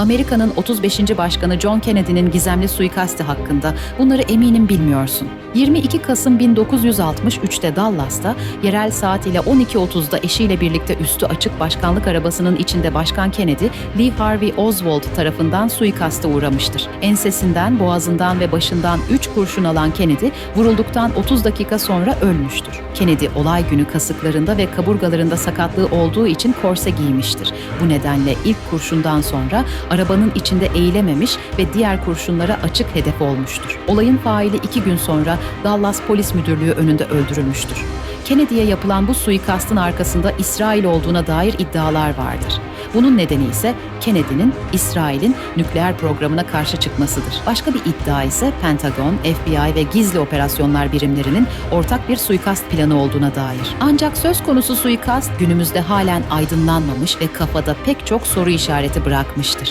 Amerika'nın 35. Başkanı John Kennedy'nin gizemli suikasti hakkında bunları eminim bilmiyorsun. 22 Kasım 1963'te Dallas'ta yerel saat ile 12.30'da eşiyle birlikte üstü açık başkanlık arabasının içinde Başkan Kennedy, Lee Harvey Oswald tarafından suikaste uğramıştır. Ensesinden, boğazından ve başından 3 kurşun alan Kennedy, vurulduktan 30 dakika sonra ölmüştür. Kennedy olay günü kasıklarında ve kaburgalarında sakatlığı olduğu için korse giymiştir. Bu nedenle ilk kurşundan sonra arabanın içinde eğilememiş ve diğer kurşunlara açık hedef olmuştur. Olayın faili iki gün sonra Dallas Polis Müdürlüğü önünde öldürülmüştür. Kennedy'ye yapılan bu suikastın arkasında İsrail olduğuna dair iddialar vardır. Bunun nedeni ise Kennedy'nin İsrail'in nükleer programına karşı çıkmasıdır. Başka bir iddia ise Pentagon, FBI ve gizli operasyonlar birimlerinin ortak bir suikast planı olduğuna dair. Ancak söz konusu suikast günümüzde halen aydınlanmamış ve kafada pek çok soru işareti bırakmıştır.